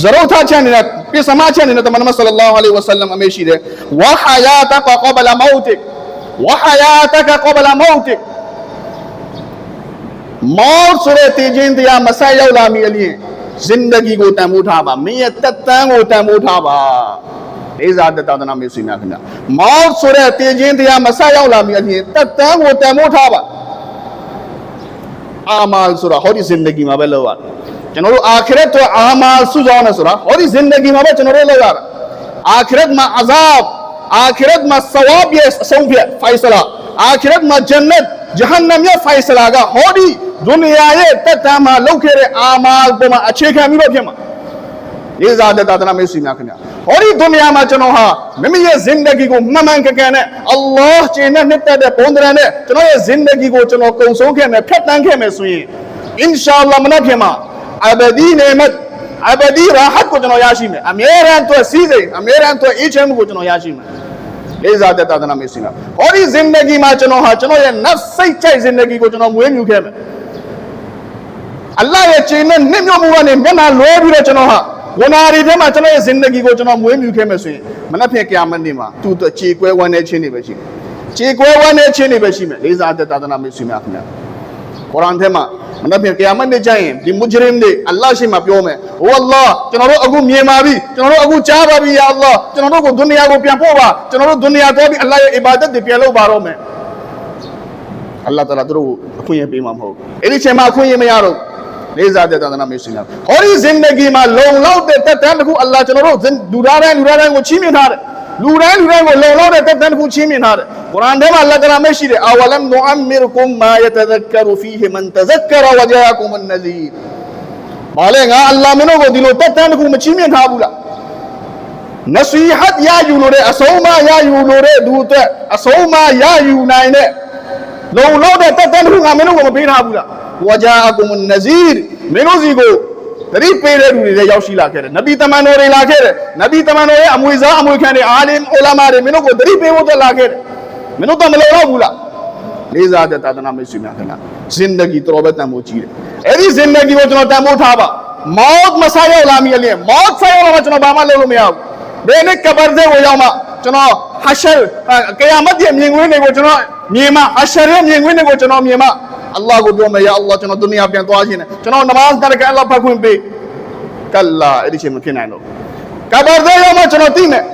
ဇရုတ်ထချန်နေတဲ့ပြစမချန်နေတဲ့တမန်တော်ဆလလောလဟ်အလိုင်းဝါဆလမ်အမေရှိတယ်ဝါဟာယာတကကဘလာမောတ်ဝါဟာယာတကကဘလာမောတ်မောတ်ဆိုတဲ့တည်ခြင်းတရားမဆက်ရောက်လာမီအလျင်ဇင်ဒဂီကိုတန်ဖိုးထားပါမင်းရဲ့တက်တန်းကိုတန်ဖိုးထားပါလေးစားတဲ့တာသနာမေ့ဆွေများခင်ဗျာမောတ်ဆိုတဲ့တည်ခြင်းတရားမဆက်ရောက်လာမီအလျင်တက်တန်းကိုတန်ဖိုးထားပါအာမာလ်ဆိုတာဟောဒီဇင်ဒဂီမှာပဲလောက်ရတယ် ကျွန်တော်တို့အာခရတ်အတွက်အာမာလ်စုဆောင်နေဆိုတာဟောဒီဇင်ဒဂီမှာပဲကျွန်တော်တို့လောက်ရတယ်အာခရတ်မှာအဇာဘ်အာခရတ်မှာဆဝါဘ်ရဲ့အဆုံးဖြတ်ဖိုင်ဆလာအာခရတ်မှာဂျန်နတ်ဂျဟန္နမ်ရဲ့ဖိုင်ဆလာက ဟောဒီဒုနီယာရဲ့တက်တမ်းမှာလောက်ခဲ့တဲ့အာမာလ်ပေါ်မှာအခြေခံပြီးတော့ဖြစ်မှာရေးစားတဲ့တာသနာမေ့ဆွေများခင်ဗျာဟောဒီဒုနီယာမှာကျွန်တော်ဟာမိမိရဲ့ဇင်ဒဂီကိုမှန်မှန်ကန်ကန်နဲ့အလ္လာဟ်ကျင့်တဲ့နှစ်သက်တဲ့ပုံသဏ္ဍာန်နဲ့ကျွန်တော်ရဲ့ဇင်ဒဂီကိုကျွန်တော်ကုံဆုံးခဲ့မယ်ဖြတ်တန်းခဲ့မယ်ဆိုရင်အင်ရှာအလ္လာဟ်မနက်ဖြန်မှာအဘဒီနေမတ်အဘဒီရာဟတ်ကိုကျွန်တော်ရရှိမယ်အမြဲတမ်းအတွက်စီးစိမ်အမြဲတမ်းအတွက်အေးချမ်းမှုကိုကျွန်တော်ရရှိမယ်လေးစားတဲ့တာသနာမေ့ဆွေများဟောဒီဇင်ဒဂီမှာကျွန်တော်ဟာကျွန်တော်ရဲ့နတ်စိတ်ကြိုက်ဇင်ဒဂီကိုကျွန်တော်မွေးမြူခဲ့မယ်အလ္လာဟ်ရဲ့ခြေနဲ့နှိမ့်ညွတ်မှုကနေမျက်နှာလွဲပြီးတော့ကျွန်တော်ဟာဝနာရီထဲမှာကျွန်တော်ရဲ့ဇင်ဒဂီကိုကျွန်တော်မွေးမြူခဲ့မယ်ဆိုရင်မနက်ဖြန်ကယာမတ်နေ့မှာသူ့အတွက်ခြေကွဲဝမ်းနေခြင်းတွေပဲရှိတယ်။ခြေကွဲဝမ်းနေခြင်းတွေပဲရှိမယ်။လေးစားတဲ့သာသနာ့မိတ်ဆွေများခင်ဗျာ။ ကုရ်အာန်ထဲမှာမနက်ဖြန်ကယာမတ်နေ့ကျရင်ဒီမုဂျရမ်တွေအလ္လာဟ်ရှိမှပြောမယ်။ဟိုအလ္လာဟ်ကျွန်တော်တို့အခုမြင်ပါပြီ။ကျွန်တော်တို့အခုကြားပါပြီယာအလ္လာဟ်ကျွန်တော်တို့ကိုဒုနီယာကိုပြန်ပို့ပါ။ကျွန်တော်တို့ဒုနီယာသွားပြီးအလ္လာဟ်ရဲ့အီဘာဒတ်တွေပြန်လုပ်ပါတော့မယ်။အလ္လာဟ်တအာလာတို့ကိုအခွင့်အရေးပေးမှာမဟုတ်ဘူး။အဲ့ဒီချိန်မှာအခွင့်အရေးမရတော့ဘူးလေးစားတဲ့တန်တနာမေ့ရှင်များဟောဒီဇင်ဒဂီမှာလုံလောက်တဲ့တက်တန်းတစ်ခုအလ္လာဟ်ကျွန်တော်တို့လူသားတိုင်းလူသားတိုင်းကိုချီးမြှင့်ထားတယ် လူတိုင်းလူတိုင်းကိုလုံလောက်တဲ့တက်တန်းတစ်ခုချီးမြှင့်ထားတယ်ကုရ်အာန်ထဲမှာအလ္လာဟ်တရာမရှိတယ်အဝလမ်နူအမ်မီရ်ကုမ်မာယတဇက္ကရူဖီဟီမန်တဇက္ကရဝဂျာကုမ်အန်နဇီရမဘာလဲငါအလ္လာဟ်မင်းတို့ကိုဒီလိုတက်တန်းတစ်ခုမချီးမြှင့်ထားဘူးလားနစီဟတ်ရယူလို့တဲ့အဆုံးမရယူလို့တဲ့သူအတွက်အဆုံးမရယူနိုင်တဲ့လုံလောက်တဲ့တက်တန်းတစ်ခုငါမင်းတို့ကိုမပေးထားဘူးလားဝဂျာအကုမနဇီရ်မင်းတို့စီကို တတိပေးတဲ့လူတွေလည်းရောက်ရှိလာခဲ့တယ်နဗီတမန်တော်တွေလာခဲ့တယ်နဗီတမန်တော်ရဲ့အမွေစားအမွေခံတွေအာလင်အူလာမာတွေမင်းတို့ကိုတတိပေးဖို့တက်လာခဲ့တယ်မင်းတို့တော့မလုံတော့ဘူးလားလေးစားတဲ့သာသနာမိတ်ဆွေများခင်ဗျာဇင်ဒဂီတော်ပဲတန်ဖိုးကြီးတယ်အဲ့ဒီဇင်ဒဂီကိုကျွန်တော်တန်ဖိုးထားပါမောတ်မဆိုင်ရောက်လာမီအလင်းမောတ်ဆိုင်ရောက်လာမှကျွန်တော်ဘာမှလုပ်လို့မရဘူးဘယ်နဲ့ကဘာဇဲကိုရောက်မှကျွန်တော်ဟာရှာကယာမတ်ရဲ့မြင်ကွင်းတွေကိုကျွန်တော်မြင်မှဟာရှာရဲ့မြင်ကွင်းတွေကိုကျွန်တော်မြင်မှ အလ္လာဟ်ကိုပြောမယ်ယာအလ္လာဟ်ကျွန်တော်ဒုနီယာပြန်သွားခြင်းနဲ့ကျွန်တော်နမတ်တရကအလ္လာဟ်ဖတ်ခွင့်ပေးကလာအဲ့ဒီချိန်မဖြစ်နိုင်တော့ကဘာဇဲရောက်မှကျွန်တော်သိမယ်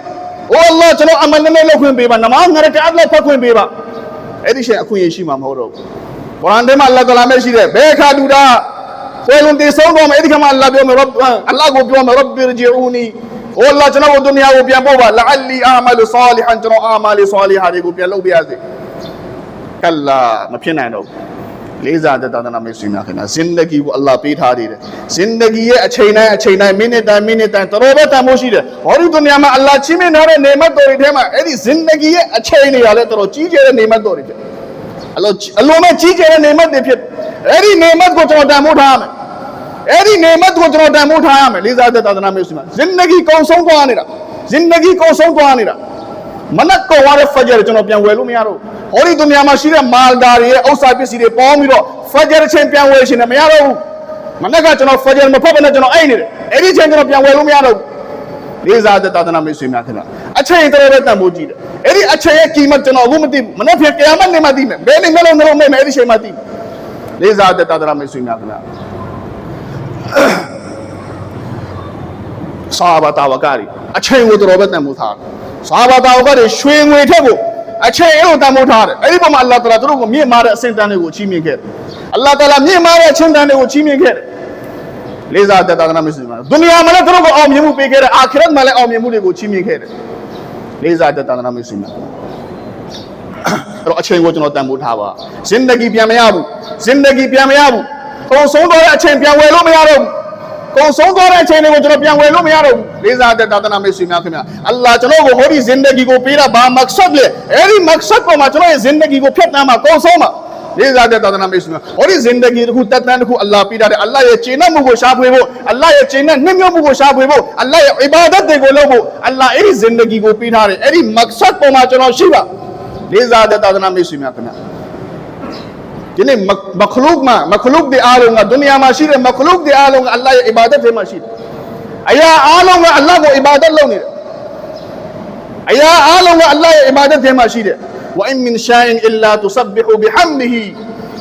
အိုအလ္လာဟ်ကျွန်တော်အမန်နဲ့လုပ်ခွင့်ပေးပါနမတ်ငရကအလ္လာဟ်ဖတ်ခွင့်ပေးပါအဲ့ဒီရှင်အခွင့်အရေးရှိမှာမဟုတ်တော့ဘူး။ကုရ်အာန်ထဲမှာအလ္လာဟ်တလာမဲ့ရှိတယ်။ဘယ်အခါတူတာဆွဲလုံးတေဆုံးတော့မယ်အဲ့ဒီခါမှာအလ္လာဟ်ပြောမယ်ရဘ်အလ္လာဟ်ကိုပြောမယ်ရဘ်ဘီရဂျီအူနီ။ဟိုအလ္လာဟ်ကျွန်တော်တို့ဒုနီယာကိုပြန်ပို့ပါလာအလီအာမလုဆာလီဟန်ကျွန်တော်အာမလီဆာလီဟာတွေကိုပြန်လုပ်ပြရစေ။ကလာမဖြစ်နိုင်တော့ဘူး။ လေးစားတဲ့သာသနာ့မိတ်ဆွေများခင်ဗျာဇင်ဒဂီကိုအလ္လာဟ်ပေးထားသေးတယ်ဇင်ဒဂီရဲ့အချိန်တိုင်းအချိန်တိုင်းမိနစ်တိုင်းမိနစ်တိုင်းတော်တော်ပဲတန်ဖိုးရှိတယ်ဟောဒီဒုနီယာမှာအလ္လာဟ်ချီးမြှင့်ထားတဲ့နေမတ်တော်တွေထဲမှာအဲ့ဒီဇင်ဒဂီရဲ့အချိန်တွေကလည်းတော်တော်ကြီးကျယ်တဲ့နေမတ်တော်တွေဖြစ်တယ်အလိုအလိုမဲ့ကြီးကျယ်တဲ့နေမတ်တွေဖြစ်အဲ့ဒီနေမတ်ကိုကျွန်တော်တန်ဖိုးထားရမယ်အဲ့ဒီနေမတ်ကိုကျွန်တော်တန်ဖိုးထားရမယ်လေးစားတဲ့သာသနာမျိုးစီမှာဇင်နဂီကုံဆုံးသွားနေတာဇင်နဂီကုံဆုံးသွားနေတာမနက်ကောရတဲ့ဖဂျာကျွန်တော်ပြန်ဝယ်လို့မရတော့ဘူး ဟောဒီဒုနီယာမှာရှိတဲ့မာလ်ဒါတွေရဲ့ဥစ္စာပစ္စည်းတွေပေါင်းပြီးတော့ဖဂျာချင်းပြန်ဝယ်ရှင်တယ်မရတော့ဘူးမနက်ကကျွန်တော်ဖဂျာမဖတ်ဘဲနဲ့ကျွန်တော်အိတ်နေတယ်အဲ့ဒီချင်းကျွန်တော်ပြန်ဝယ်လို့မရတော့ဘူးလေးစားတဲ့သာသနာမိတ်ဆွေများခင်ဗျာအချိန်တော်တော်တန်ဖိုးကြည့်တယ်အဲ့ဒီအချိန်ရဲ့ကီမတ်ကျွန်တော်အခုမသိဘူးမနေ့ဖြန်ကယာမတ်နေမှသိမယ်ဘယ်နေမလို့မလို့မဲ့မယ်အဲ့ဒီချိန်မှသိမယ်လေးစားတဲ့သာသနာမိတ်ဆွေများခင်ဗျာဆာဘာတာဝကရီအချိန်ကိုတော်တော်ပဲတန်ဖိုးထားတယ်ဆာဘာတာဝကရီရွှေငွေထက်ကို အချိန်အဲ့လိုတန်ဖိုးထားတယ်အဲ့ဒီပုံမှာအလ္လာဟ်တအာလာသူတို့ကိုမြင့်မာတဲ့အစင်တန်းတွေကိုချီးမြှင့်ခဲ့တယ်အလ္လာဟ်တအာလာမြင့်မာတဲ့အချင်းတန်းတွေကိုချီးမြှင့်ခဲ့တယ်လေးစားတဲ့သာသနာ့မရှိမှာဒုနီယာမှာလည်းသူတို့ကိုအောင်မြင်မှုပေးခဲ့တယ်အာခရတ်မှာလည်းအောင်မြင်မှုတွေကိုချီးမြှင့်ခဲ့တယ်လေးစားတဲ့သာသနာ့မရှိမှာအဲ့တော့အချိန်ကိုကျွန်တော်တန်ဖိုးထားပါဇင်ဒဂီပြန်မရဘူးဇင်ဒဂီပြန်မရဘူးကုံဆုံးတော့တဲ့အချိန်ပြန်ဝယ်လို့မရတော့ဘူး ကုံဆုံးတော့တဲ့အချိန်တွေကိုကျွန်တော်ပြန်ဝယ်လို့မရတော့ဘူးလေးစားတဲ့သာသနာ့မရှိများခင်ဗျာအလ္လာဟ်ကျွန်တော်ကိုဟောဒီဇင်ဒဂီကိုပေးတာဘာမက်ဆတ်လဲအဲ့ဒီမက်ဆတ်ပေါ်မှာကျွန်တော်ရဲ့ဇင်ဒဂီကိုဖျက်တမ်းမှာကုံဆုံးမှာလေးစားတဲ့သာသနာမိတ်ဆွေများဟောဒီဇင်ဒဂီတစ်ခုတက်တန်းတစ်ခုအလ္လာဟ်ပေးထားတယ်အလ္လာဟ်ရဲ့ခြေနှက်မှုကိုရှားဖွေဖို့အလ္လာဟ်ရဲ့ခြေနှက်နှိမ့်ညွတ်မှုကိုရှားဖွေဖို့အလ္လာဟ်ရဲ့အီဘာဒတ်တွေကိုလုပ်ဖို့အလ္လာဟ်အဲ့ဒီဇင်ဒဂီကိုပေးထားတယ်အဲ့ဒီမက်ဆတ်ပေါ်မှာကျွန်တော်ရှိပါလေးစားတဲ့သာသနာမိတ်ဆွေများခင်ဗျာ جنی مخلوق ما مخلوق دي آلونگا دنیا ما شیرے مخلوق دی آلونگا اللہ یہ عبادت ہے ما شیر ایا آلونگا اللہ وہ عبادت لونی رہے ایا آلونگا اللہ یہ عبادت ہے ما وَإِن مِّن شَائِن إِلَّا تُصَبِّحُ بِحَمْدِهِ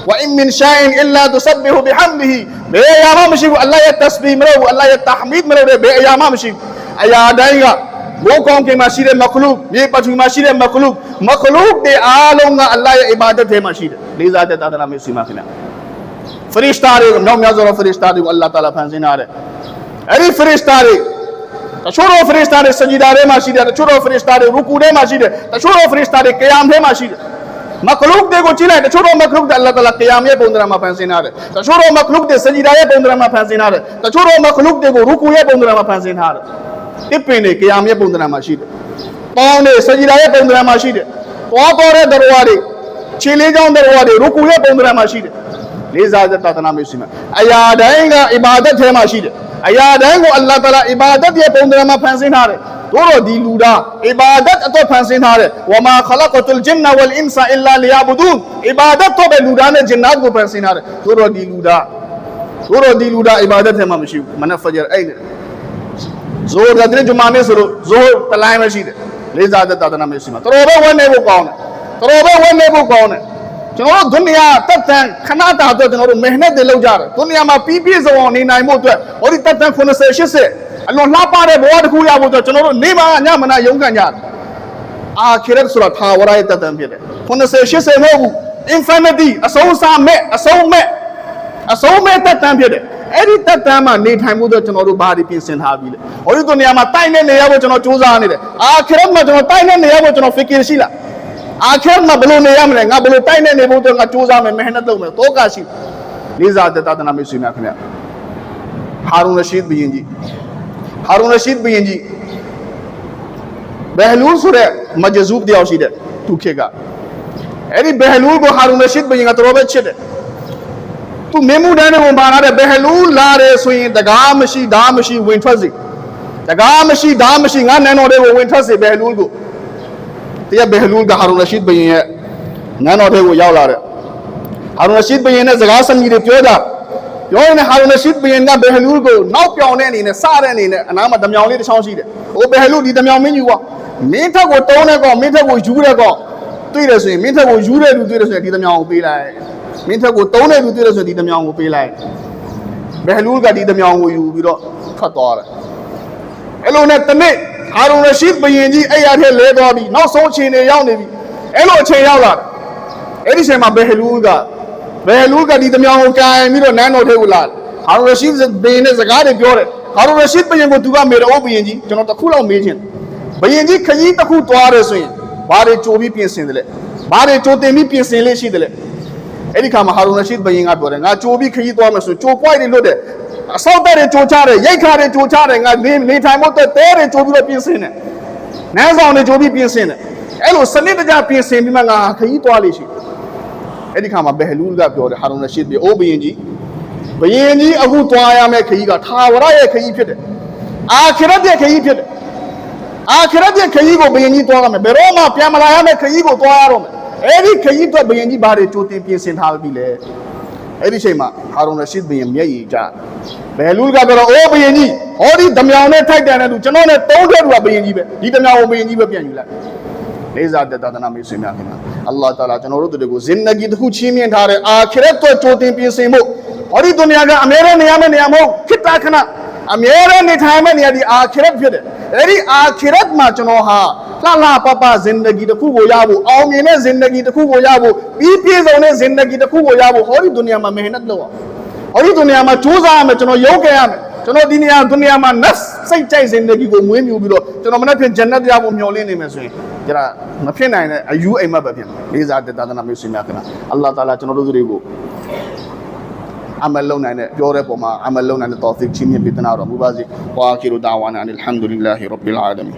وَإِن مِّن شَائِن إِلَّا تُصَبِّحُ بِحَمْدِهِ بے ایاما مشیر اللہ یہ تسبیح مرو اللہ یہ تحمید مرو رہے بے ایاما မှမရှိဘူးအရာတိုင်းကဘိုးကောင်းကင်မှာရှိတဲ့မခလုကမြေပထဝီမှာရှိတဲ့မခလုကမခလုကတွေအားလုံးကအလ္လာဟ်ရဲ့ ibadat ထဲမှာရှိတယ်လေးစားတဲ့သာသနာမျိုးစီမှာခင်ဗျာဖရစ်တာတွေနောက်များစွာသောဖရစ်တာတွေကိုအလ္လာဟ်တာလာဖန်ဆင်းထားတယ်အဲ့ဒီဖရစ်တာတွေတချို့သောဖရစ်တာတွေစဂျီဒါထဲမှာရှိတယ်တချို့သောဖရစ်တာတွေရူကူထဲမှာရှိတယ်တချို့သောဖရစ်တာတွေကယာမ်ထဲမှာရှိတယ်မခလုကတွေကိုကြည့်လိုက်တချို့တော့မခလုကတွေအလ္လာဟ်တအာလာကီယာမ်ရဲ့ပုံသဏ္ဍာန်မှာဖန်ဆင်းထားတယ်တချို့တော့မခလုကတွေစဂျီဒါရဲ့ပုံသဏ္ဍာန်မှာဖန်ဆင်းထားတယ်တချို့တော့မခလုကတွေကိုရူကူရဲ့ပုံသဏ္ဍာန်မှာဖန်ဆင်းထားတယ် တစ်ပင်တွေကီယာမ်ရဲ့ပုံသဏ္ဍာန်မှာရှိတယ်ပေါင်းတွေစဂျီဒါရဲ့ပုံသဏ္ဍာန်မှာရှိတယ်သွားတော်တဲ့ဒရဝါတွေခြေလေးချောင်းဒရဝါတွေရူကူရဲ့ပုံသဏ္ဍာန်မှာရှိတယ်လေးစားတဲ့သာသနာမျိုးရှိမှာအရာတိုင်းကအီဘာဒတ်ထဲမှာရှိတယ်အရာတိုင်းကိုအလ္လာဟ်တအာလာအီဘာဒတ်ရဲ့ပုံသဏ္ဍာန်မှာဖန်ဆင်းထားတယ်တို့တော့ဒီလူသားအီဘာဒတ်အတွက်ဖန်ဆင်းထားတယ်ဝမာခလကတုလ်ဂျင်နဝလ်အင်ဆာအီလာလီယာဘူဒူန်အီဘာဒတ်တော့ပဲလူသားနဲ့ဂျင်နတ်ကိုဖန်ဆင်းထားတယ်တို့တော့ဒီလူသားတို့တော့ဒီလူသားအီဘာဒတ်ထဲမှာမရှိဘူးမနက်ဖဂျာအဲ့နေ ဇိုးကတည်းကဂျမာနဲ့ဆိုလို့ဇိုးတလိုင်းမရှိတယ်လေးစားတဲ့သာသနာမျိုးရှိမှာတော်တော်ပဲဝင်နေဖို့ကောင်းတယ်တော်တော်ပဲဝင်နေဖို့ကောင်းတယ်ကျွန်တော်တို့ဒုနီယာတက်တန်ခဏတာအတွက်ကျွန်တော်တို့မဟနတ်တွေလုပ်ကြတယ်ဒုနီယာမှာပြီးပြည့်စုံအောင်နေနိုင်ဖို့အတွက်ဟောဒီတက်တန်90 80အလွန်လှပတဲ့ဘဝတစ်ခုရဖို့အတွက်ကျွန်တော်တို့နေမှာညမနာရုန်းကန်ကြတယ်အာခိရတ်ဆိုတာသာဝရရဲ့တက်တန်ဖြစ်တယ်90 80မဟုတ်ဘူး infinity အဆုံးစားမဲ့အဆုံးမဲ့အဆုံးမဲ့တက်တန်ဖြစ်တယ် အဲ့ဒီတက်တန်မှာနေထိုင်ဖို့အတွက်ကျွန်တော်တို့ဘာတွေပြင်ဆင်ထားပြီလဲဟောဒီဒုနီယာမှာတိုက်နေနေရဖို့ကျွန်တော်စူးစမ်းနေတယ်အာခိရတ်မှာကျွန်တော်တိုက်နေနေရဖို့ကျွန်တော် fikir ရှိလားအာခရတ်မှာဘယ်လိုနေရမလဲငါဘယ်လိုတိုက်နေနေဖို့အတွက်ငါစူးစမ်းမယ်မဟနတ်လုပ်မယ်တောကရှိလေးစားတဲ့သာသနာမိတ်ဆွေများခင်ဗျဟာရုန်ရရှိဒ်ဘီရင်ကြီးဟာရုန်ရရှိဒ်ဘီရင်ကြီးဘယ်လူးဆိုတဲ့မဂျဇူဘ်တယောက်ရှိတဲ့သူခေတ်ကအဲ့ဒီဘယ်လူးကိုဟာရုန်ရရှိဒ်ဘီရင်ကတော်ပဲချစ်တယ် သူမင်းမှုတန်းတွေကိုပါလာတဲ့ဘယ်လူးလာတယ်ဆိုရင်တကားမရှိဓာမရှိဝင်ထွက်စေတကားမရှိဓာမရှိငါနန်းတော်တွေကိုဝင်ထွက်စေဘယ်လူးကိုတရားဘယ်လူးကဟာရုန်ရရှိဒ်ဘီရင်ရဲ့နန်းတော်တွေကိုရောက်လာတဲ့ဟာရုန်ရရှိဒ်ဘယင်နဲ့စကားစမြည်တွေပြောကြပြောရင်လည်းဟာရုန်ရရှိဒ်ဘယင်ကဘယ်ဟလူးကိုနောက်ပြောင်တဲ့အနေနဲ့စတဲ့အနေနဲ့အနားမှာတမြောင်လေးတစ်ချောင်းရှိတယ်။ဟိုဘယ်ဟလူးဒီတမြောင်မင်းယူကွာမင်းထက်ကိုတုံးတဲ့ကောမင်းထက်ကိုယူတဲ့ကောတွေ့တယ်ဆိုရင်မင်းထက်ကိုယူတဲ့လူတွေ့တယ်ဆိုရင်ဒီတမြောင်ကိုပေးလိုက်။ မင်းထက်ကိုတုံးတဲ့လူတွေ့တယ်ဆိုရင်ဒီတမြောင်ကိုပေးလိုက်။ဘယ်ဟလူးကဒီတမြောင်ကိုယူပြီးတော့ထွက်သွားတယ်။အဲ့လိုနဲ့တနေ့ဟာရုန်ရရှိဒ်ဘယင်ကြီးအဲ့ရထဲလဲသွားပြီးနောက်ဆုံးအချိန်တွေရောက်နေပြီ။အဲ့လိုအချိန်ရောက်လာတယ်။အဲ့ဒီချိန်မှာဘယ်လူးကဘယ်လူးကဒီတမြောင်ကိုကန်ပြီးတော့နန်းတော်ထဲကိုလာတယ်ဟာရူရရှိဒ်ဘင်နဲ့စကားတွေပြောတယ်ဟာရူရရှိဒ်ဘင်ကိုသူကမေတော့ဘင်ကြီးကျွန်တော်တစ်ခုလောက်မေးချင်ဘင်ကြီးခကြီးတစ်ခုသွားတယ်ဆိုရင်ဘာတွေကြိုပြီးပြင်ဆင်တယ်လဲဘာတွေကြိုတင်ပြီးပြင်ဆင်လေးရှိတယ်လဲ အဲ့ဒီခါမှာဟာရူရရှိဒ်ဘင်ကပြောတယ်ငါကြိုပြီးခကြီးသွားမယ်ဆိုကြိုပွိုက်တွေလွတ်တယ်အစောက်တဲ့တွေကြိုချတယ်ရိတ်ခါတွေကြိုချတယ်ငါနေနေထိုင်ဖို့တဲ့တဲတွေကြိုပြီးတော့ပြင်ဆင်တယ်နန်းဆောင်တွေကြိုပြီးပြင်ဆင်တယ်အဲ့လိုစနစ်တကျပြင်ဆင်ပြီးမှငါခကြီးသွားလေးရှိတယ်အဲ့ဒီခါမှာဘယ်လူးကပြောတယ်ဟာရုန်ရရှိဒ်ပြီအိုးဘယင်ကြီးဘယင်ကြီးအခုသွားရမယ့်ခရီးကထာဝရရဲ့ခရီးဖြစ်တယ်အာခရတ်ရဲ့ခရီးဖြစ်တယ်အာခရတ်ရဲ့ခရီးကိုဘယင်ကြီးသွားရမယ်ဘယ်တော့မှပြန်မလာရမယ့်ခရီးကိုသွားရတော့မယ် အဲ့ဒီခရီးအတွက်ဘယင်ကြီးဘာတွေကြိုတင်ပြင်ဆင်ထားပြီလဲအဲ့ဒီချိန်မှာဟာရုန်ရရှိဒ်ဘယင်မျက်ရည်ကြဘယ်လူးကပြောတော့အိုးဘယင်ကြီးဟောဒီဓမြောင်နဲ့ထိုက်တန်တဲ့သူကျွန်တော်နဲ့သုံးတဲ့သူကဘယင်ကြီးပဲဒီဓမြောင်ကိုဘယင်ကြီးပဲပြန်ယူလိုက်လေးစားတဲ့သာသနာမိတ်ဆွေများခင်ဗျာအလ္လာဟ်တာလာကျွန်တော်တို့တွေကိုဇင်နဂီတစ်ခုချီးမြှင့်ထားတဲ့အာခရတ်အတွက်ကြိုတင်ပြင်ဆင်ဖို့ဟောဒီဒုနီယာကအမြဲတမ်းနေရမယ့်နေရာမဟုတ်ခိတ္တခဏအမြဲတမ်းနေထိုင်မယ့်နေရာဒီအာခရတ်ဖြစ်တယ်အဲ့ဒီအာခရတ်မှာကျွန်တော်ဟာ လှလှပပဇင်နဂီတစ်ခုကိုရဖို့အောင်မြင်တဲ့ဇင်နဂီတစ်ခုကိုရဖို့ပြီးပြည့်စုံတဲ့ဇင်နဂီတစ်ခုကိုရဖို့ဟောဒီဒုနီယာမှာမဟနတ်လုပ်အောင်ဟောဒီဒုနီယာမှာကြိုးစားရမယ်ကျွန်တော်ရုန်းကန်ရမယ်ကျွန်တော်ဒီနေရာဒုနီယာမှာနတ်စိတ်ကြိုက်ဇင်နဂီကိုမွေးမြူပြီးတော့ကျွန်တော်မနေ့ဖြင့်ဂျန်နတ်ရဖို့မျှော်လင့်နေမယ်ဆိုရင်ကြရမဖြစ်နိုင်တဲ့အယူအိမ်မက်ပဲဖြစ်မယ်လေးစားတဲ့သာသနာမျိုးဆွေများခင်ဗျာအလ္လာဟ်တာလာကျွန်တော်တို့တွေကိုအမလလုံနိုင်တဲ့ပြောတဲ့ပုံမှာအမလလုံနိုင်တဲ့တောဖစ်ချင်းမြင့်ပေးတနာတော်မူပါစေဝါခီရူဒါဝါနာအလ်ဟမ်ဒူလ illah ရဘ်ဘီလ်အာလမီ